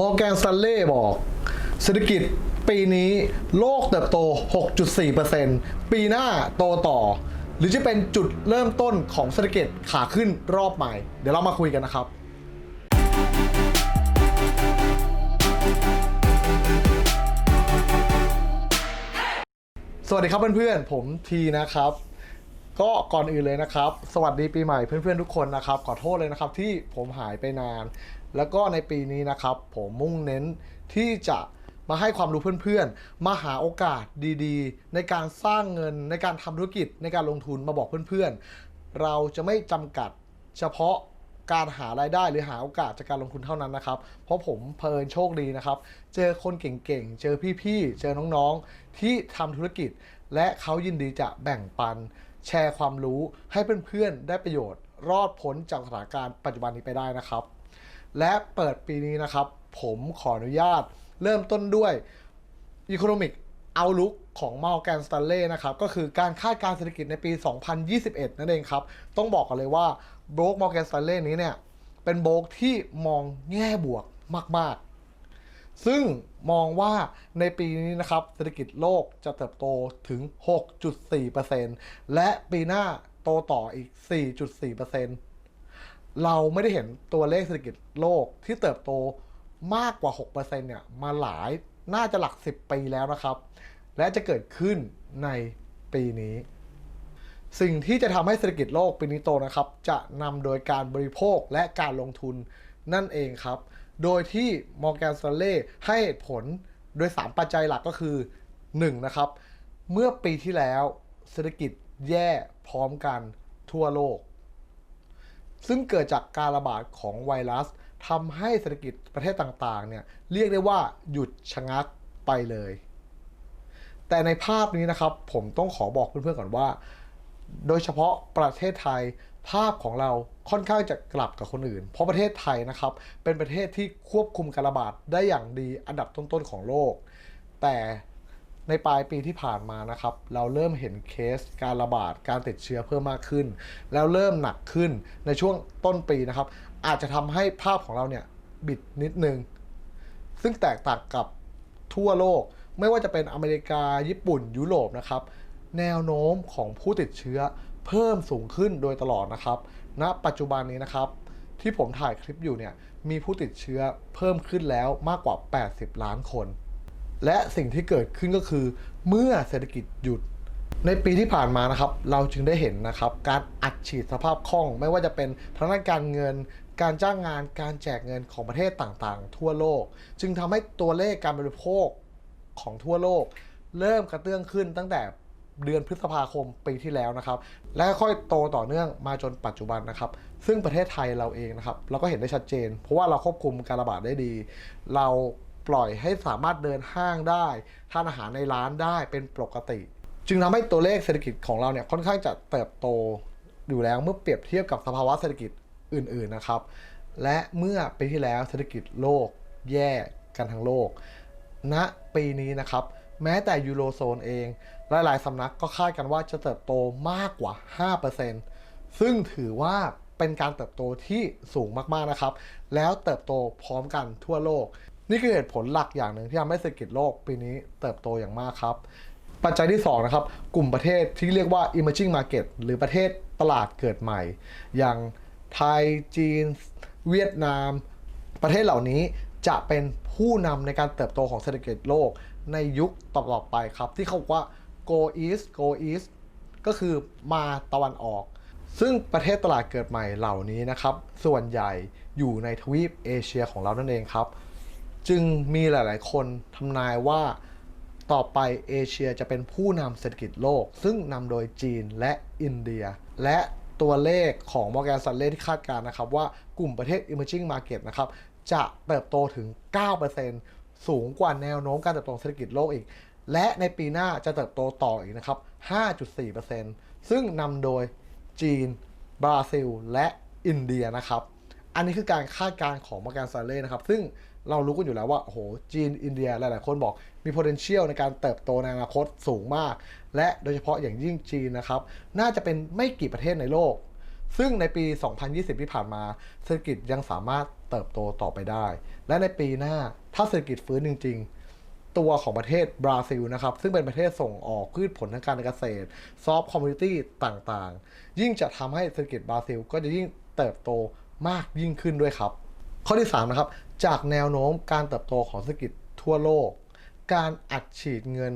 มอร์แกนส a ตเล่บอกเศรษฐกิจปีนี้โลกเติบโต 6.4%ปีหน้าโตต่อ หรือจะเป็นจุดเริ่มต้นของเศรษฐกิจขาขึ้นรอบใหม่ เดี๋ยวเรามาคุยกันนะครับสวัสดีครับเพื่อนๆ ผมทีนะครับ ก็ก่อนอื่นเลยนะครับ สวัสดีปีใหม่เพื่อนๆทุกคนนะครับ ขอโทษเลยนะครับที่ผมหายไปนาน แล้วก็ในปีนี้นะครับผมมุ่งเน้นที่จะมาให้ความรู้เพื่อนๆ มาหาโอกาสดีๆ ในการสร้างเงินในการทำธุรกิจในการลงทุนมาบอกเพื่อนๆ เราจะไม่จำกัดเฉพาะการหารายได้หรือหาโอกาสจากการลงทุนเท่านั้นนะครับ เพราะผมเพลินโชคดีนะครับ เจอคนเก่งๆ เจอพี่ๆ เจอน้องๆ ที่ทำธุรกิจ และเขายินดีจะแบ่งปัน แชร์ความรู้ให้เพื่อนๆ ได้ประโยชน์ รอดพ้นจากสถานการณ์ปัจจุบันนี้ไปได้นะครับ และเปิดปีนี้นะครับ ผมขออนุญาตเริ่มต้นด้วย Economic Outlook ของ Morgan Stanley นะครับ ก็คือการคาดการเศรษฐกิจในปี 2021 นั่นเองครับ ต้องบอกกันเลยว่าโบรก Morgan Stanley นี้เนี่ย เป็นโบรกที่มองแง่บวกมาก ๆ ซึ่งมองว่าในปีนี้นะครับ เศรษฐกิจโลกจะเติบโตถึง 6.4%และปีหน้าโตต่ออีก 4.4% เราไม่ได้เห็นตัวเลขเศรษฐกิจโลกที่เติบโตมากกว่า 6%เนี่ยมาหลายน่าจะหลัก 10 ปีแล้วนะครับ และจะเกิดขึ้นในปีนี้ สิ่งที่จะทำให้เศรษฐกิจโลกปีนี้โตนะครับ จะนำโดยการบริโภคและการลงทุนนั่นเองครับ โดยที่ Morgan Stanley ให้ผลโดย 3 ปัจจัยหลักก็คือ 1. นะครับ เมื่อปีที่แล้วเศรษฐกิจแย่พร้อมกันทั่วโลก ซึ่งเกิดจากการระบาดของไวรัสทำให้เศรษฐกิจประเทศต่างๆเนี่ยเรียกได้ว่าหยุดชะงักไปเลย แต่ในภาพนี้นะครับผมต้องขอบอกเพื่อนๆก่อนว่า โดยเฉพาะประเทศไทยภาพของเราค่อนข้างจะกลับกับคนอื่น เพราะประเทศไทยนะครับเป็นประเทศที่ควบคุมการระบาดได้อย่างดีอันดับต้นๆของโลก แต่ ในปลายปีที่ผ่านมานะครับ เราเริ่มเห็นเคสการระบาดการติดเชื้อเพิ่มมากขึ้น แล้วเริ่มหนักขึ้นในช่วงต้นปีนะครับ อาจจะทำให้ภาพของเราเนี่ยบิดนิดนึง ซึ่งแตกต่างกับทั่วโลก ไม่ว่าจะเป็นอเมริกาญี่ปุ่นยุโรปนะครับ แนวโน้มของผู้ติดเชื้อเพิ่มสูงขึ้นโดยตลอดนะครับณปัจจุบันนี้นะครับ ที่ผมถ่ายคลิปอยู่เนี่ยมีผู้ติดเชื้อเพิ่มขึ้นแล้วมากกว่า 80 ล้านคน และสิ่งที่เกิดขึ้นก็คือ เมื่อเศรษฐกิจหยุดในปีที่ผ่านมานะครับ เราจึงได้เห็นนะครับ การอัดฉีดสภาพคล่อง ไม่ว่าจะเป็นทางด้านการเงิน การจ้างงาน การแจกเงินของประเทศต่างๆ ทั่วโลก จึงทำให้ตัวเลขการบริโภคของทั่วโลก เริ่มกระเตื้องขึ้นตั้งแต่เดือนพฤษภาคมปีที่แล้วนะครับ และค่อยโตต่อเนื่องมาจนปัจจุบันนะครับ ซึ่งประเทศไทยเราเองนะครับ เราก็เห็นได้ชัดเจน เพราะว่าเราควบคุมการระบาดได้ดี เรา ปล่อยให้สามารถเดินห้างได้ทานอาหารในร้านได้เป็นปกติ จึงทำให้ตัวเลขเศรษฐกิจของเราเนี่ยค่อนข้างจะเติบโตอยู่แล้วเมื่อเปรียบเทียบกับสภาวะเศรษฐกิจอื่นๆนะครับ และเมื่อปีที่แล้วเศรษฐกิจโลกแย่กันทั้งโลกณปีนี้นะครับแม้แต่ยูโรโซนเอง หลายๆสำนักก็คาดกันว่าจะเติบโตมากกว่า 5%ซึ่งถือว่าเป็นการเติบโตที่สูงมากๆนะครับ แล้วเติบโตพร้อมกันทั่วโลก นี่คือเหตุผลหลักอย่างหนึ่งที่ทำให้เศรษฐกิจโลกปีนี้เติบโตอย่างมากครับ ปัจจัยที่ 2 นะครับ กลุ่มประเทศที่เรียกว่า emerging market หรือประเทศตลาดเกิดใหม่ อย่างไทย จีน เวียดนาม ประเทศเหล่านี้จะเป็นผู้นำในการเติบโตของเศรษฐกิจโลกในยุคต่อๆไปครับ ที่เขาบอกว่า go east go east ก็คือมาตะวันออก ซึ่งประเทศตลาดเกิดใหม่เหล่านี้นะครับ ส่วนใหญ่อยู่ในทวีปเอเชียของเรานั่นเองครับ จึงมีหลาย ๆ คนทำนายว่าต่อไปเอเชียจะเป็นผู้นำเศรษฐกิจโลก ซึ่งนำโดยจีนและอินเดีย และตัวเลขของ Morgan Stanley ที่คาดการณ์นะครับ ว่ากลุ่มประเทศ emerging market นะครับ จะเติบโตถึง 9%สูงกว่าแนวโน้มการเติบโตเศรษฐกิจโลกอีก และในปีหน้าจะเติบโตต่ออีกนะครับ 5.4%ซึ่งนำโดยจีน บราซิล และอินเดียนะครับ อันนี้คือการคาดการณ์ของ Morgan Stanley นะครับ ซึ่ง เรารู้กันอยู่แล้วว่าโอ้โหจีนอินเดียหลาย ๆ คนบอกมี potential ในการเติบโตในอนาคตสูงมาก และโดยเฉพาะอย่างยิ่งจีนนะครับ น่าจะเป็นไม่กี่ประเทศในโลก ซึ่งในปี 2020 ที่ผ่านมา เศรษฐกิจยังสามารถเติบโตต่อไปได้ และในปีหน้าถ้าเศรษฐกิจฟื้นจริง ๆ ตัวของประเทศบราซิลนะครับ ซึ่งเป็นประเทศส่งออกพืชผลทางการเกษตรซอฟต์คอมมูนิตี้ต่างๆ ยิ่งจะทำให้เศรษฐกิจบราซิล ก็จะยิ่งเติบโตมากยิ่งขึ้นด้วยครับ ข้อที่ 3 นะครับ จากแนวโน้มการเติบโตของเศรษฐกิจทั่วโลก การอัดฉีดเงิน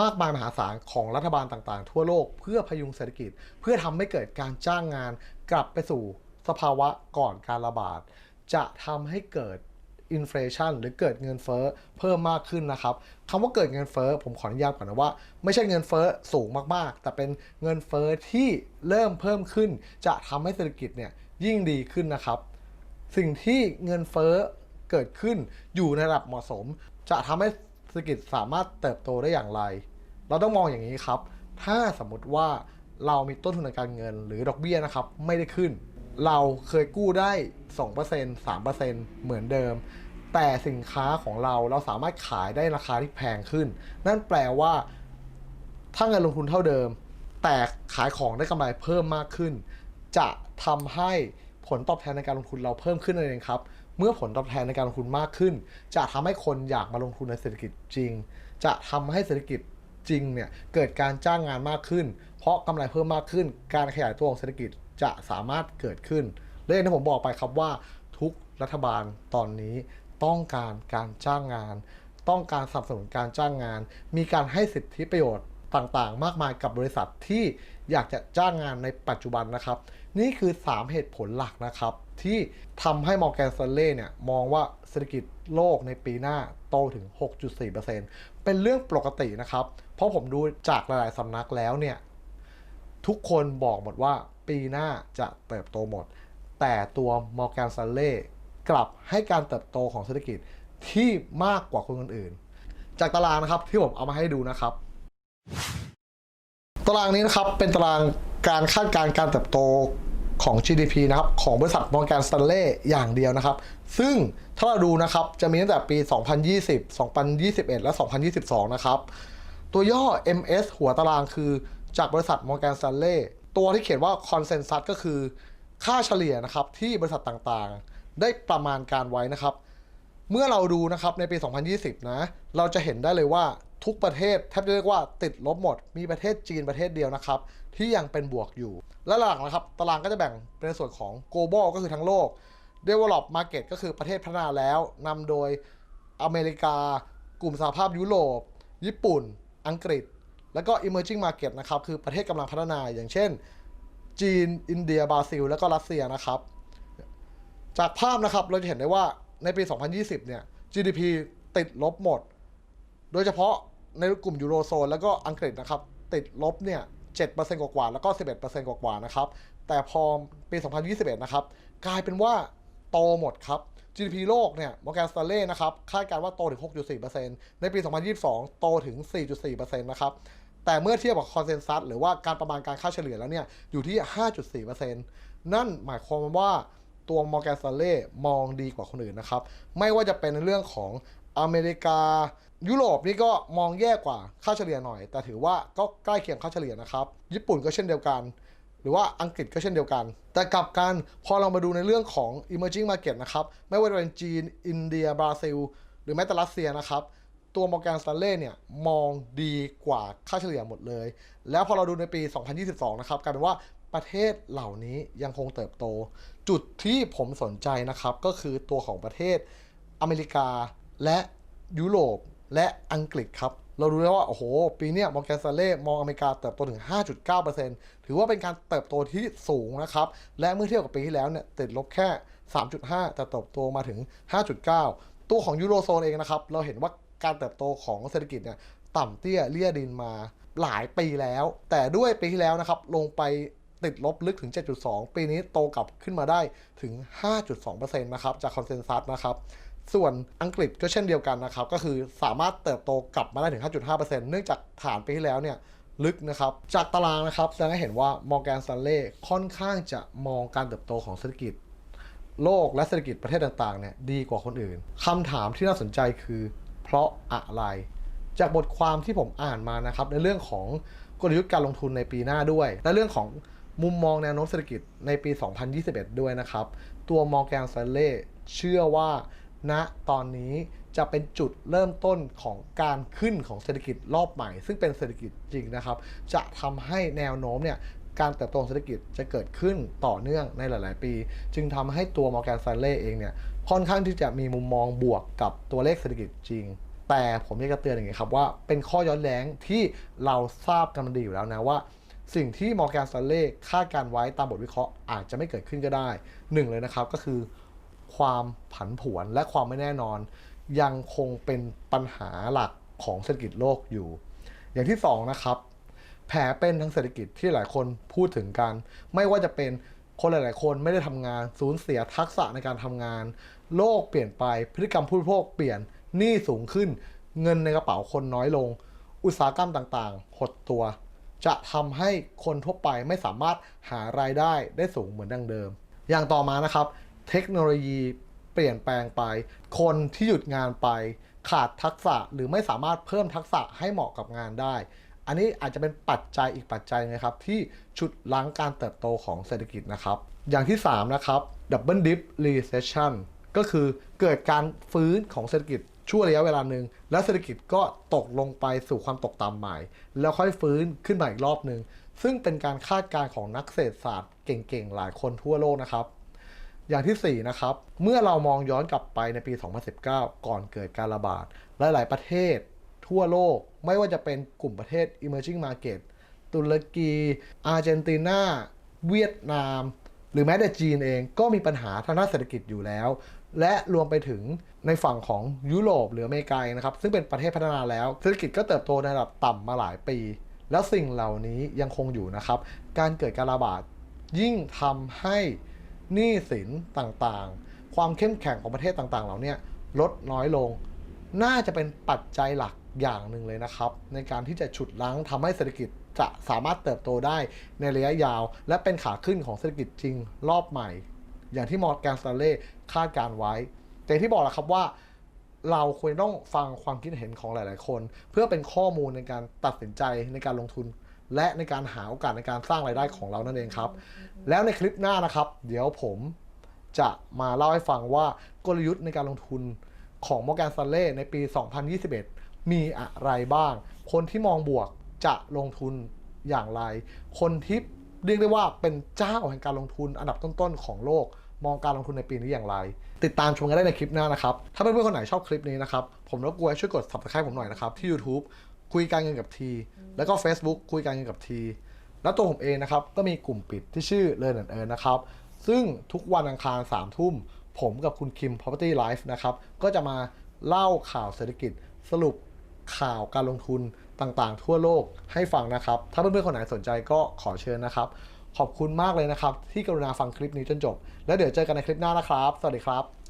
มากมายมหาศาลของรัฐบาลต่างๆ ทั่วโลก เพื่อพยุงเศรษฐกิจ เพื่อทำให้เกิดการจ้างงานกลับไปสู่สภาวะก่อนการระบาด จะทำให้เกิดอินฟลชันหรือเกิดเงินเฟ้อเพิ่มมากขึ้นนะครับคำว่าเกิดเงินเฟ้อผมขออนุญาตก่อนนะว่า ไม่ใช่เงินเฟ้อสูงมากๆ แต่เป็นเงินเฟ้อที่เริ่มเพิ่มขึ้น จะทำให้เศรษฐกิจเนี่ยยิ่งดีขึ้นนะครับ สิ่งที่เงินเฟ้อเกิดขึ้นอยู่ในระดับเหมาะสม จะทำให้เศรษฐกิจสามารถเติบโตได้อย่างไร เราต้องมองอย่างนี้ครับ ถ้าสมมติว่าเรามีต้นทุนการเงินหรือดอกเบี้ยนะครับไม่ได้ขึ้น เราเคยกู้ได้ 2% 3%เหมือนเดิม แต่สินค้าของเราเราสามารถขายได้ราคาที่แพงขึ้น นั่นแปลว่า ถ้าเงินลงทุนเท่าเดิม แต่ขายของได้กำไรเพิ่มมากขึ้น จะทำให้ ผลตอบแทนในการลงทุนเราเพิ่มขึ้นนั่นเองครับ เมื่อผลตอบแทนในการลงทุนมากขึ้น จะทำให้คนอยากมาลงทุนในเศรษฐกิจจริง จะทำให้เศรษฐกิจจริงเนี่ยเกิดการจ้างงานมากขึ้น เพราะกำไรเพิ่มมากขึ้น การขยายตัวของเศรษฐกิจจะสามารถเกิดขึ้นและอย่างที่ผมบอกไปครับว่าทุกรัฐบาลตอนนี้ต้องการการจ้างงาน ต้องการสนับสนุนการจ้างงาน มีการให้สิทธิประโยชน์ต่างๆ มากมายกับบริษัทที่ อยากจะจ้างงานในปัจจุบันนะครับ นี่คือ 3 เหตุผลหลักนะครับ ที่ทำให้มอร์แกนสเล่เนี่ยมองว่าเศรษฐกิจโลกในปีหน้าโตถึง 6.4%เป็นเรื่องปกตินะครับ เพราะผมดูจากหลายๆสำนักแล้วเนี่ย ทุกคนบอกหมดว่าปีหน้าจะเติบโตหมด แต่ตัว Morgan Stanley กลับให้การเติบโตของเศรษฐกิจที่มากกว่าคนอื่นๆจากตารางนะครับที่ผมเอามาให้ดูนะครับ ตารางนี้นะครับเป็นตารางการคาดการณ์การเติบโตของ GDP นะครับของบริษัท Morgan Stanley อย่างเดียวนะครับ ซึ่งถ้าเราดูนะครับจะมีตั้งแต่ปี 2020 2021 และ 2022 นะครับ ตัวย่อ MS หัวตารางคือจากบริษัท Morgan Stanley ตัวที่เขียนว่า Consensus ก็คือ ค่าเฉลี่ยนะครับที่บริษัทต่างๆ ได้ประมาณการไว้นะครับ เมื่อเราดูนะครับในปี 2020 นะ เราจะเห็นได้เลยว่า ทุกประเทศแทบจะเรียกว่าติดลบหมด มีประเทศจีนประเทศเดียวนะครับ ที่ยังเป็นบวกอยู่ และหลักนะครับตารางก็จะแบ่งเป็นส่วนของ global ก็คือทั้งโลก develop market ก็คือประเทศพัฒนาแล้วนำโดยอเมริกา กลุ่มสหภาพยุโรป ญี่ปุ่น อังกฤษ แล้วก็ emerging market นะครับ คือประเทศกำลังพัฒนาอย่างเช่น จีน อินเดีย บราซิล แล้วก็รัสเซียนะครับ จากภาพนะครับเราจะเห็นได้ว่าในปี 2020 เนี่ย GDP ติดลบหมด โดยเฉพาะ ในกลุ่มยูโรโซนแล้วก็อังกฤษนะครับ ติดลบเนี่ย7%กว่าๆแล้วก็ 11%กว่าๆนะครับ แต่พอปี 2021 นะครับ กลายเป็นว่าโตหมดครับ GDP โลกเนี่ยมอร์แกนส a ตเล่นะครับ คาดการณ์ว่าโตถึง 6.4%ในปี 2022 โตถึง 4.4%นะครับ แต่เมื่อเทียบกับคอนเซนแซสหรือว่าการประมาณการค่าเฉลี่ยแล้วเนี่ย อยู่ที่ 5.4%นั่นหมายความว่าตัว Morgan Stanley มองดีกว่าคนอื่นนะครับ ไม่ว่าจะเป็นในเรื่องของอเมริกา ยุโรปนี่ก็มองแย่กว่าค่าเฉลี่ยหน่อย แต่ถือว่าก็ใกล้เคียงค่าเฉลี่ยนะครับ ญี่ปุ่นก็เช่นเดียวกัน หรือว่าอังกฤษก็เช่นเดียวกัน แต่กลับกันพอเรามาดูในเรื่องของ emerging market นะครับ ไม่ว่าจะเป็นจีน อินเดีย บราซิล หรือแม้แต่รัสเซียนะครับ ตัว Morgan Stanley เนี่ยมองดีกว่าค่าเฉลี่ยหมดเลย แล้วพอเราดูในปี 2022 นะครับกลายเป็นว่าประเทศเหล่านี้ยังคงเติบโต จุดที่ผมสนใจนะครับก็คือตัวของประเทศอเมริกาและยุโรป และอังกฤษครับ เรารู้แล้วว่า โอ้โห ปีนี้มอร์แกนซาเล่ มองอเมริกาเติบโตถึง 5.9%ถือว่าเป็นการเติบโตที่สูงนะครับ และเมื่อเทียบกับปีที่แล้วเนี่ยติดลบแค่ 3.5 แต่เติบโตมาถึง 5.9 ตัวของยูโรโซนเองนะครับ เราเห็นว่าการเติบโตของเศรษฐกิจเนี่ยต่ำเตี้ยเลี่ยดินมาหลายปีแล้ว แต่ด้วยปีที่แล้วนะครับลงไปติดลบลึกถึง 7.2 ปีนี้โตกลับขึ้นมาได้ถึง 5.2%นะครับจากคอนเซนแซสนะครับ ส่วนอังกฤษก็เช่นเดียวกันนะครับ ก็คือสามารถเติบโตกลับมาได้ถึง 5.5%เนื่องจากฐานปีที่แล้วเนี่ยลึกนะครับ จากตารางนะครับแสดงให้เห็นว่า Morgan Stanley ค่อนข้างจะมองการเติบโตของเศรษฐกิจ โลกและเศรษฐกิจประเทศต่างๆเนี่ยดีกว่าคนอื่นคำถามที่น่าสนใจคือ เพราะอะไร จากบทความที่ผมอ่านมานะครับในเรื่องของกลยุทธ์การลงทุนในปีหน้าด้วย และเรื่องของมุมมองแนวโน้มเศรษฐกิจในปี 2021 ด้วยนะครับ ตัวมอร์แกน s ซเล่เชื่อว่า ณตอนนี้จะเป็นจุดเริ่มต้นของการขึ้นของเศรษฐกิจรอบใหม่ ซึ่งเป็นเศรษฐกิจจริงนะครับ จะทำให้แนวโน้มเนี่ยการเติบโตของเศรษฐกิจจะเกิดขึ้นต่อเนื่องในหลาย ๆ ปี จึงทำให้ตัวมอร์แกน s ซเล่เองเนี่ยค่อนข้างที่จะมีมุมมองบวกกับตัวเลขเศรษฐกิจจริง แต่ผมอยากจะเตือนอย่างนี้ครับว่าเป็นข้อย้อนแย้งที่เราทราบกันมาดีอยู่แล้วนะว่าสิ่งที่มอร์แกน s ซเล่คาดการไว้ตามบทวิเคราะห์อาจจะไม่เกิดขึ้นก็ได้หนึ่งเลยนะครับก็คือ ความผันผวนและความไม่แน่นอน ยังคงเป็นปัญหาหลักของเศรษฐกิจโลกอยู่ อย่างที่สองนะครับ แผลเป็นทางเศรษฐกิจที่หลายคนพูดถึงกัน ไม่ว่าจะเป็นคนหลาย ๆ คนไม่ได้ทำงานสูญเสียทักษะในการทำงาน โลกเปลี่ยนไปพฤติกรรมผู้บริโภคเปลี่ยนหนี้สูงขึ้น เงินในกระเป๋าคนน้อยลง อุตสาหกรรมต่าง ๆ หดตัว จะทำให้คนทั่วไปไม่สามารถหารายได้ได้สูงเหมือนดังเดิม อย่างต่อมานะครับ เทคโนโลยีเปลี่ยนแปลงไป คนที่หยุดงานไป ขาดทักษะหรือไม่สามารถเพิ่มทักษะให้เหมาะกับงานได้ อันนี้อาจจะเป็นปัจจัยอีกปัจจัยนะครับ ที่ฉุดล้างการเติบโตของเศรษฐกิจนะครับ อย่างที่ 3 นะครับ Double Dip Recession ก็คือเกิดการฟื้นของเศรษฐกิจชั่วระยะเวลาหนึ่งแล้วเศรษฐกิจก็ตกลงไปสู่ความตกต่ำใหม่ แล้วค่อยฟื้นขึ้นมาอีกรอบหนึ่งซึ่งเป็นการคาดการณ์ของนักเศรษฐศาสตร์เก่งๆ หลายคนทั่วโลกนะครับ อย่างที่ 4 นะครับ เมื่อเรามองย้อนกลับไปในปี 2019 ก่อนเกิดการระบาด หลาย ๆ ประเทศ ทั่วโลกไม่ว่าจะเป็นกลุ่มประเทศ emerging market ตุรกี อาร์เจนตินา เวียดนาม หรือแม้แต่จีนเองก็มีปัญหาทางด้านเศรษฐกิจอยู่แล้ว และรวมไปถึงในฝั่งของยุโรปหรืออเมริกาเองนะครับ ซึ่งเป็นประเทศพัฒนาแล้ว เศรษฐกิจก็เติบโตในระดับต่ำมาหลายปี แล้วสิ่งเหล่านี้ยังคงอยู่นะครับ การเกิดการระบาดยิ่งทำให้ หนี้สินต่างๆ ความเข้มแข็งของประเทศต่างๆ เหล่านี้ลดน้อยลง น่าจะเป็นปัจจัยหลักอย่างหนึ่งเลยนะครับ ในการที่จะฉุดล้างทำให้เศรษฐกิจจะสามารถเติบโตได้ในระยะยาว และเป็นขาขึ้นของเศรษฐกิจจริงรอบใหม่ อย่างที่มอร์แกนส t ตเล่คาดการไว้ แต่ที่บอกแหละครับว่าเราควรต้องฟังความคิดเห็นของหลาย ๆ คน เพื่อเป็นข้อมูลในการตัดสินใจในการลงทุน และในการหาโอกาสในการสร้างรายได้ของเรานั่นเองครับ แล้วในคลิปหน้านะครับ เดี๋ยวผมจะมาเล่าให้ฟังว่ากลยุทธ์ในการลงทุนของ Morgan Stanley ในปี 2021 มีอะไรบ้าง คนที่มองบวกจะลงทุนอย่างไร คนที่เรียกได้ว่าเป็นเจ้าแห่งการลงทุนอันดับต้นๆของโลก มองการลงทุนในปีนี้อย่างไร ติดตามชมกันได้ในคลิปหน้านะครับ ถ้าเพื่อนๆคนไหนชอบคลิปนี้นะครับ ผมรบกวนช่วยกด subscribe ผมหน่อยนะครับ ที่ YouTube คุยการเงินกับที แล้วก็ Facebook คุยการเงินกับที แล้วตัวผมเองนะครับ ก็มีกลุ่มปิดที่ชื่อ Learn and Earn นะครับ ซึ่งทุกวันอังคาร3ามทุ่ม ผมกับคุณคิม Property Life นะครับ ก็จะมาเล่าข่าวเศรษฐกิจสรุปข่าวการลงทุนต่างๆ ทั่วโลกให้ฟังนะครับ ถ้าเพื่อนๆคนไหนสนใจก็ขอเชิญนะครับ ขอบคุณมากเลยนะครับ ที่กรุณาฟังคลิปนี้จนจบ แล้วเดี๋ยวเจอกันในคลิปหน้านะครับ สวัสดีครับ